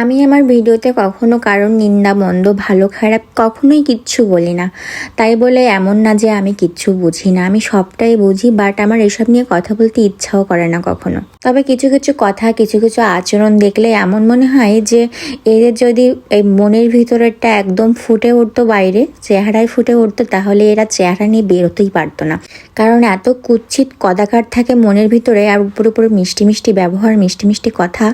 আমি আমার ভিডিওতে কখনো কারোর নিন্দা, মন্দ, ভালো, খারাপ কখনোই কিচ্ছু বলি না। তাই বলে এমন না যে আমি কিচ্ছু বুঝি না। আমি সবটাই বুঝি বাট আমার এসব নিয়ে কথা বলতে ইচ্ছাও করে না কখনো। তবে কিছু কিছু কথা, কিছু কিছু আচরণ দেখলে এমন মনে হয় যে এদের যদি এই মনের ভিতরেরটা একদম ফুটে উঠতো বাইরে, চেহারায় ফুটে উঠতো, তাহলে এরা চেহারা নিয়ে বেরোতেই পারতো না। কারণ এত কুচ্ছিত কদাকার থাকে মনের ভিতরে, আর উপর উপর মিষ্টি মিষ্টি ব্যবহার, মিষ্টি মিষ্টি কথা,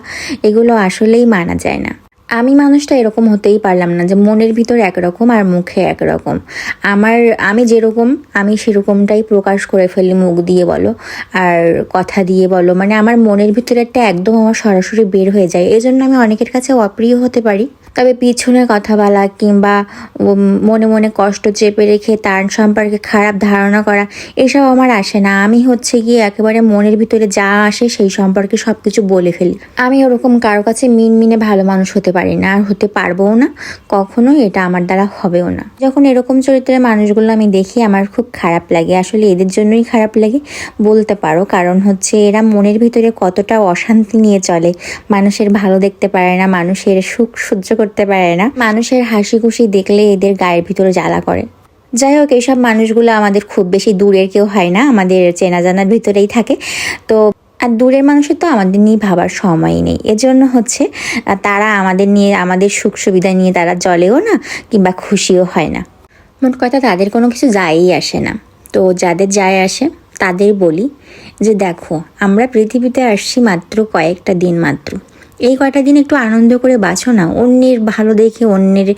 এগুলো আসলেই মানা যায়। না। আমি মানুষটা এরকম হতেই পারলাম না যে মনের ভিতর একরকম আর মুখে একরকম। আমার, আমি যেরকম, আমি সেরকমটাই প্রকাশ করে ফেলি মুখ দিয়ে বলো আর কথা দিয়ে বলো। মানে আমার মনের ভিতরে একটা একদম আমার সরাসরি বের হয়ে যায়। এই জন্য আমি অনেকের কাছে অপ্রিয় হতে পারি। তবে পিছনে কথা বলা কিংবা মনে মনে কষ্ট চেপে রেখে তার সম্পর্কে খারাপ ধারণা করা, এসব আমার আসে না। আমি হচ্ছে গিয়ে একেবারে মনের ভিতরে যা আসে সেই সম্পর্কে সব কিছু বলে ফেলি। আমি ওরকম কারও কাছে মিন মিনমিনে ভালো মানুষ হতে পারি না, আর হতে পারবও না কখনো এটা আমার দ্বারা হবেও না। যখন এরকম চরিত্রের মানুষগুলো আমি দেখি, আমার খুব খারাপ লাগে। আসলে এদের জন্যই খারাপ লাগে বলতে পারো, কারণ হচ্ছে এরা মনের ভিতরে কতটা অশান্তি নিয়ে চলে। মানুষের ভালো দেখতে পারে না, মানুষের সুখ সহ্য করতে পারে না। মানুষের হাসি খুশি দেখলে এদের গায়ের ভিতরে জ্বালা করে। যাই হোক এইসব মানুষগুলো আমাদের খুব বেশি দূরের কেউ হয় না। আমাদের চেনা জানার ভিতরেই থাকে। তো, আর দূরের মানুষের তো আমাদের নিয়ে ভাবার সময় নেই। এজন্য হচ্ছে তারা আমাদের নিয়ে, আমাদের সুখ সুবিধা নিয়ে তারা জলেও না, কিংবা খুশিও হয় না। মোট কথা, তাদের কোনো কিছু যায়ই আসে না। তো, যাদের যায় আসে, তাদের বলি যে, দেখো, আমরা পৃথিবীতে আসছি মাত্র কয়েকটা দিন মাত্র। এই কয়টা দিন একটু আনন্দ করে বাঁচো না। অন্যের ভালো দেখে, অন্যের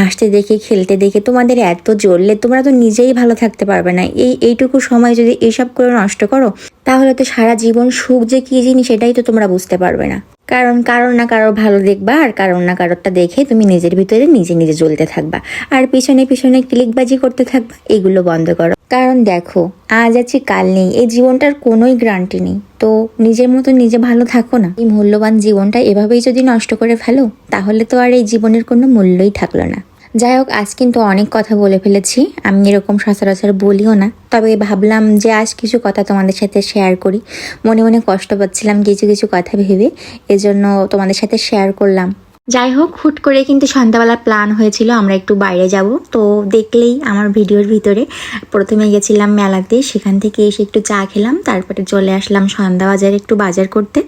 হাসতে দেখে, খেলতে দেখে তোমাদের এত জ্বললে তোমরা তো নিজেই ভালো থাকতে পারবে না। এই, এইটুকু সময় যদি এইসব করে নষ্ট করো, তাহলে তো সারা জীবন সুখ যে কী জিনিস সেটাই তো তোমরা বুঝতে পারবে না। কারণ কারোর না কারোর ভালো দেখবা, আর কারোর না কারোরটা দেখে তুমি নিজের ভিতরে নিজে নিজে জ্বলতে থাকবা। আর পিছনে পিছনে ক্লিকবাজি করতে থাকবা, এগুলো বন্ধ করো। কারণ দেখো, আজ আছি, কাল নেই, এই জীবনটার কোনোই গ্রান্টি নেই। তো নিজের মতো নিজে ভালো থাকো না। এই মূল্যবান জীবনটা এভাবেই যদি নষ্ট করে ফেলো, তাহলে তো আর এই জীবনের কোনো মূল্যই থাকল না। যাই হোক, আজ কিন্তু অনেক কথা বলে ফেলেছি। আমি এরকম সচরাচর বলিও না। তবে ভাবলাম যে আজ কিছু কথা তোমাদের সাথে শেয়ার করি। মনে মনে কষ্ট পাচ্ছিলাম কিছু কিছু কথা ভেবে। এজন্য তোমাদের সাথে শেয়ার করলাম। যাই হোক হুট করে কিন্তু সন্ধ্যাবেলা প্ল্যান হয়েছিল, আমরা একটু বাইরে যাব। তো দেখলেই আমার ভিডিওর ভিতরে প্রথমে গেছিলাম মেলাতে, সেখান থেকে এসে একটু চা খেলাম, তারপরে চলে আসলাম সন্ধ্যা বাজারে একটু বাজার করতে।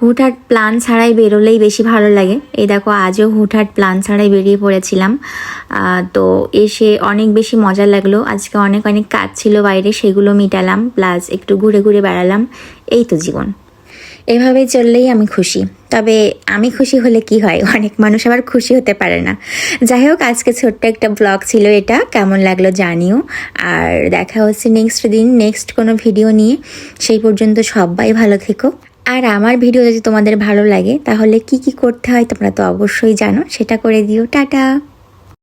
হুটহাট প্ল্যান ছাড়াই বেরোলেই বেশি ভালো লাগে। এই দেখো, আজও হুটহাট প্ল্যান ছাড়াই বেরিয়ে পড়েছিলাম। তো এসে অনেক বেশি মজা লাগল। আজকে অনেক অনেক কাজ ছিল বাইরে, সেগুলো মিটালাম প্লাস একটু ঘুরে ঘুরে বেড়ালাম। এই তো জীবন। এভাবেই চললেই আমি খুশি। তবে আমি খুশি হলে কি হয়? অনেক মানুষ আবার খুশি হতে পারে না। যাই হোক, আজকে ছোট্ট একটা ব্লগ ছিল এটা। কেমন লাগল জানিও। আর দেখা হচ্ছে নেক্সট দিন নেক্সট কোনো ভিডিও নিয়ে। সেই পর্যন্ত সবাই ভালো থেকো। আর আমার ভিডিও যদি তোমাদের ভালো লাগে, তাহলে কি কি করতে হয় তোমরা তো অবশ্যই জানো। সেটা করে দিও। টাটা!